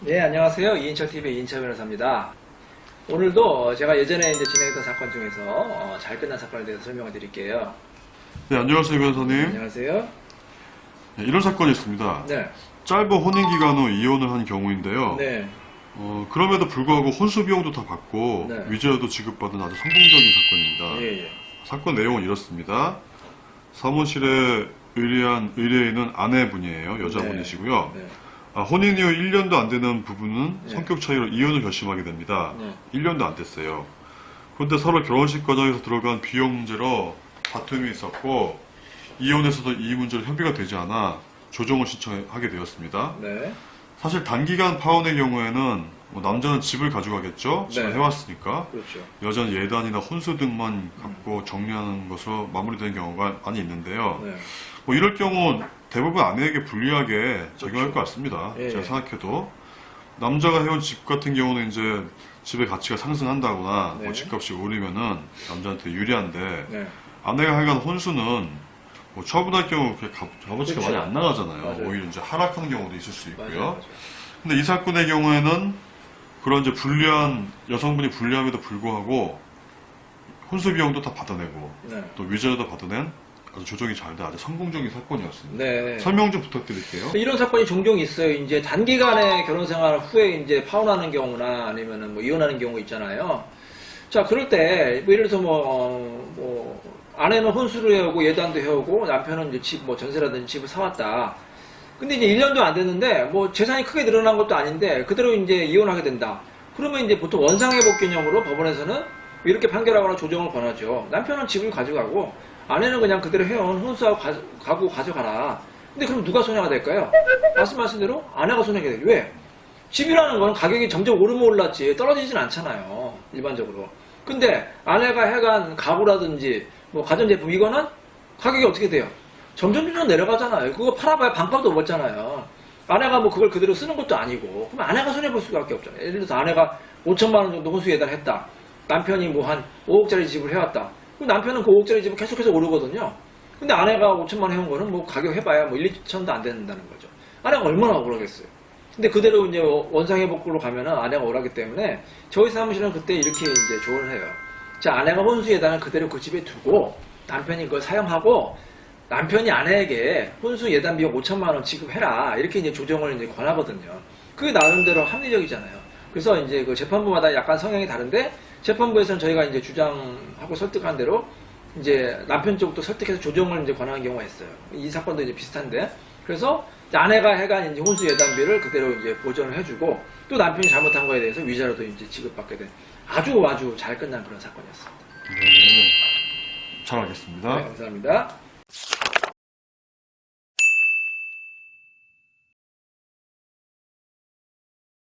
네, 안녕하세요. 이인철 TV의 이인철 변호사입니다. 오늘도 제가 예전에 이제 진행했던 사건 중에서 어, 잘 끝난 사건에 대해서 설명을 드릴게요. 네, 안녕하세요, 변호사님. 안녕하세요. 네, 이런 사건이 있습니다. 네, 짧은 혼인 기간 후 이혼을 한 경우인데요. 네, 어, 그럼에도 불구하고 혼수 비용도 다 받고 네. 위자료도 지급받은 아주 성공적인 사건입니다. 예, 예. 사건 내용은 이렇습니다. 사무실에 의뢰한 의뢰인은 아내분이에요. 여자분이시고요. 네, 아, 혼인 이후 1년도 안 되는 부부는 네. 성격 차이로 이혼을 결심하게 됩니다. 네. 1년도 안 됐어요. 그런데 서로 결혼식 과정에서 들어간 비용 문제로 다툼이 있었고 이혼에서도 이 문제로 협의가 되지 않아 조정을 신청하게 되었습니다. 네, 사실 단기간 파혼의 경우에는 뭐 남자는 집을 가져가겠죠. 집을 네. 해왔으니까. 그렇죠. 여자는 예단이나 혼수 등만 갖고 정리하는 것으로 마무리되는 경우가 많이 있는데요. 네, 뭐 이럴 경우 대부분 아내에게 불리하게 적용할 것 같습니다. 예, 제가 예. 생각해도 남자가 해온 집 같은 경우는 이제 집의 가치가 상승한다거나 네. 뭐 집값이 오르면은 남자한테 유리한데 네, 아내가 하여간 혼수는 뭐 처분할 경우 그렇게 값- 값어치가 그렇죠. 많이 안 나가잖아요. 맞아요. 오히려 이제 하락하는 경우도 있을 수 있고요. 맞아요, 맞아요. 근데 이 사건의 경우에는 그런 이제 불리한 여성분이 불리함에도 불구하고 혼수 비용도 다 받아내고 네, 또 위자료도 받아낸 아주 조정이 잘 돼 아주 성공적인 사건이었습니다. 네. 설명 좀 부탁드릴게요. 이런 사건이 종종 있어요. 이제 단기간에 결혼 생활 후에 이제 파혼하는 경우나 아니면은 뭐 이혼하는 경우 있잖아요. 자, 그럴 때, 뭐 예를 들어서 뭐, 어, 뭐, 아내는 혼수를 해오고 예단도 해오고 남편은 이제 집, 뭐 전세라든지 집을 사왔다. 근데 이제 1년도 안 됐는데 뭐 재산이 크게 늘어난 것도 아닌데 그대로 이제 이혼하게 된다. 그러면 이제 보통 원상회복 개념으로 법원에서는 이렇게 판결하거나 조정을 권하죠. 남편은 집을 가져가고 아내는 그냥 그대로 해온 혼수하고 가, 가구 가져가라. 근데 그럼 누가 손해가 될까요? 말씀하신 대로 아내가 손해가 되죠. 왜? 집이라는 건 가격이 점점 오르면 올랐지 떨어지진 않잖아요. 일반적으로. 근데 아내가 해간 가구라든지 뭐 가전제품 이거는 가격이 어떻게 돼요? 점점 점점 내려가잖아요. 그거 팔아봐야 반값도 먹잖아요. 아내가 뭐 그걸 그대로 쓰는 것도 아니고 그럼 아내가 손해볼 수밖에 없잖아요. 예를 들어서 아내가 5천만 원 정도 혼수 예단했다. 남편이 뭐 한 5억짜리 집을 해왔다. 그럼 남편은 그 5억짜리 집을 계속해서 오르거든요. 근데 아내가 5천만 원 해온 거는 뭐 가격 해봐야 뭐 1, 2천도 안 된다는 거죠. 아내가 얼마나 억울하겠어요. 근데 그대로 이제 원상회복으로 가면은 아내가 오라기 때문에 저희 사무실은 그때 이렇게 이제 조언을 해요. 자, 아내가 혼수 예단을 그대로 그 집에 두고 남편이 그걸 사용하고 남편이 아내에게 혼수 예단 비용 5천만 원 지급해라 이렇게 이제 조정을 이제 권하거든요. 그게 나름대로 합리적이잖아요. 그래서 이제 그 재판부마다 약간 성향이 다른데 재판부에서는 저희가 이제 주장하고 설득한 대로 이제 남편 쪽도 설득해서 조정을 이제 권하는 경우가 있어요. 이 사건도 이제 비슷한데 그래서 아내가 해간 이제 혼수 예단비를 그대로 이제 보전을 해주고 또 남편이 잘못한 거에 대해서 위자료도 이제 지급받게 된 아주 아주 잘 끝난 그런 사건이었습니다. 네. 잘 알겠습니다. 네, 감사합니다.